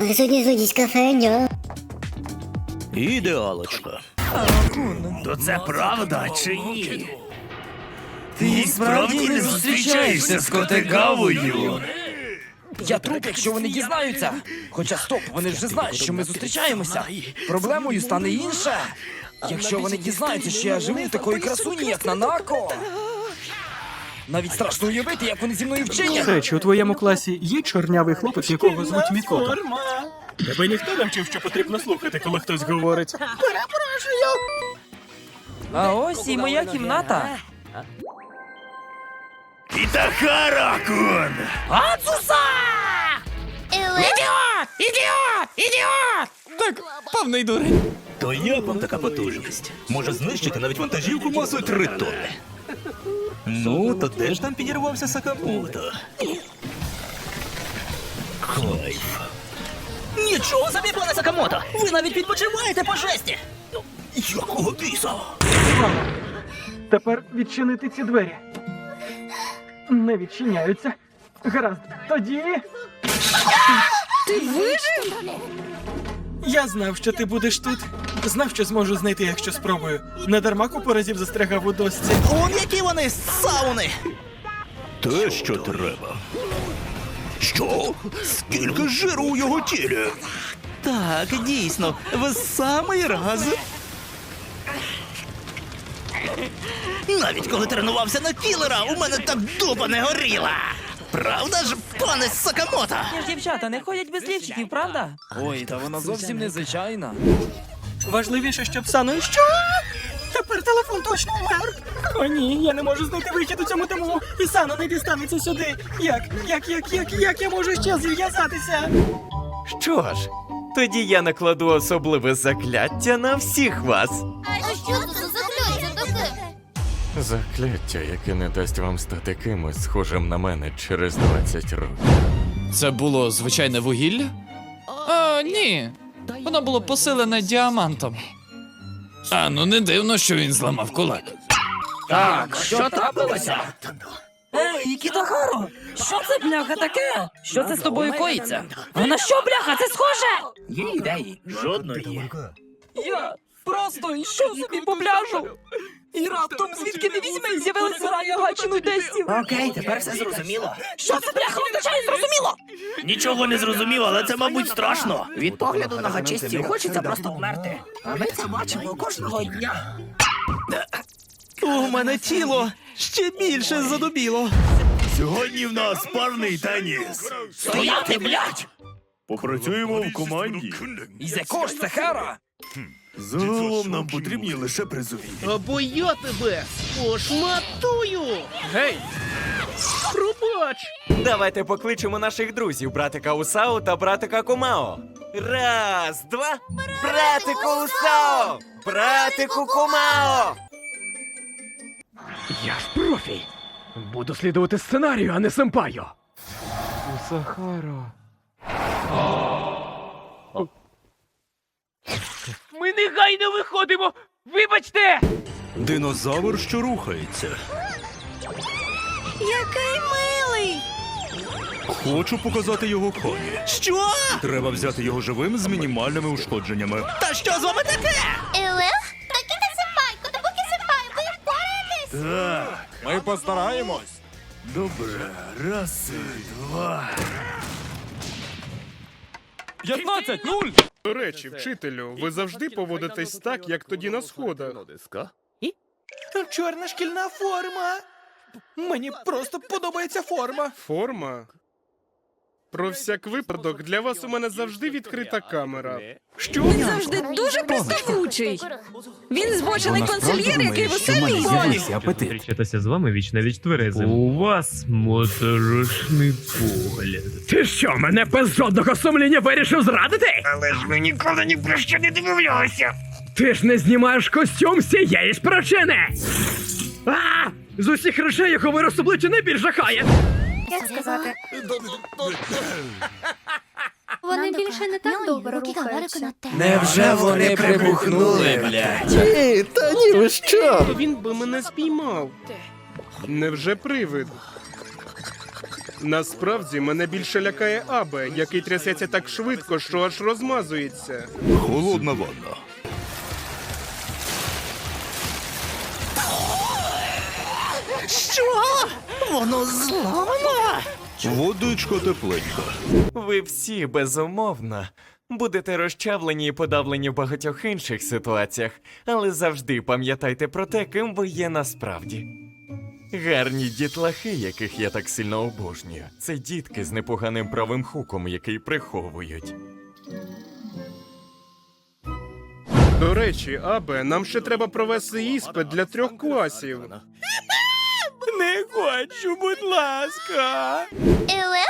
Сьогодні зайдіть кафе, ня. Ідеалочка. То це правда чи ні? Ти справді не зустрічаєшся з котигавою? Я труп, якщо вони дізнаються. Хоча стоп, вони вже знають, що ми зустрічаємося. Проблемою стане інше. Якщо вони дізнаються, що я живу в такої красуні, як Нанако. Навіть страшно уявити, як вони зі мною вчинять. Речі, у твоєму класі є чорнявий хлопець, якого звуть Мікото? Тебе ніхто не вчив, що потрібно слухати, коли хтось говорить. А ось і моя кімната. Ітахара-кун! Ацуса! Повний дурень. То як вам така потужність? Може знищити навіть вантажівку масою 3 тонни. Ну, то де ж там підірвався Сакамото? Кайф. Нічого собі, пане Сакамото! Ви навіть відпочиваєте по жесті! Якого біса? Тепер відчинити ці двері. Не відчиняються. Гаразд, тоді. Ти вижив? Я знав, що ти будеш тут. Знав, що зможу знайти, якщо спробую. Не дарма купу разів застрягав у досці. Он які вони сауни! Те, що треба. Що? Скільки жиру у його тілі? Так, дійсно, в самий раз. Навіть коли тренувався на кілера, у мене так дупа не горіла. Правда ж, пане Сакамото? Ні ж дівчата не ходять без лівчиків, правда? Ой, та вона зовсім незвичайна. Важливіше, щоб Саною що? Тепер телефон точно вмер. О, ні, я не можу знайти вихід у цьому тому. І Сано не дістанеться сюди. Як, як, як, як, як я можу ще зв'язатися? Що ж, тоді я накладу особливе закляття на всіх вас. А що це за закляття таке? Закляття, яке не дасть вам стати кимось схожим на мене через 20 років. Це було звичайне вугілля? А, ні. Воно було посилене діамантом. А, ну не дивно, що він зламав кулак. Так, що трапилося? Ей, Кітахаро! Що це бляха таке? Що це з тобою коїться? А на що бляха? Це схоже? Є ідеї. Жодної. Я просто йшов собі по пляжу. І раптом звідки не візьме, з'явилася грая гачину тестів. Окей, тепер все зрозуміло. Що це бляха означає зрозуміло? Нічого не зрозуміло, але це, мабуть, страшно. Від погляду на гачистів хочеться просто вмерти. А ми це бачимо кожного дня. У мене тіло ще більше задубіло. Сьогодні в нас парний теніс. Стояти, блядь! Попрацюємо в команді. І за кош це хера! Загалом нам потрібні лише призові. Або я тебе пошматую! Гей! Пробач! Давайте покличемо наших друзів, братика Усао та братика Кумао. Раз, два. Братику Усао! Братику Кумао! Я ж профі! Буду слідувати сценарію, а не семпаю! Сахаро. Ми негайно виходимо! Вибачте! Динозавр, що рухається. Який милий! Хочу показати його коні. Що? Треба взяти його живим з мінімальними ушкодженнями. Та що з вами таке? Елех? Ти сипай, котобуки сипай, ви впораєтесь! Так, Ми постараємось. добре. Раз, два. 15-0! До речі, вчителю, ви завжди поводитесь так, як тоді на сходах. Чорна шкільна форма! Мені просто подобається форма. Форма. Про всяк випадок, для вас у мене завжди відкрита камера. Що? Він завжди дуже приставучий. Він збочений консильєр, який в усе. Зустрічатися з вами віч на віч тверезим. У вас моторошний погляд. Ти що, мене без жодного сумління вирішив зрадити? Але ж ми ніколи ні про що не дивилися. Ти ж не знімаєш костюм з цієї ж причини! А! З усіх речей його вираз обличчя найбільш жахає! Як сказати? Вони більше не так добре рухаються. Невже вони прибухнули, блядь? Ей, та ні, ви що? Він би мене спіймав. Невже привид? Насправді мене більше лякає Абе, який трясеться так швидко, що аж розмазується. Холодна ванна. Що? Воно зламано? Водичка тепленька. Ви всі безумовно будете розчавлені і подавлені в багатьох інших ситуаціях, але завжди пам'ятайте про те, ким ви є насправді. Гарні дітлахи, яких я так сильно обожнюю, це дітки з непоганим правим хуком, який приховують. До речі, Абе, нам ще треба провести іспит для трьох класів. Не хочу, будь ласка. Еле?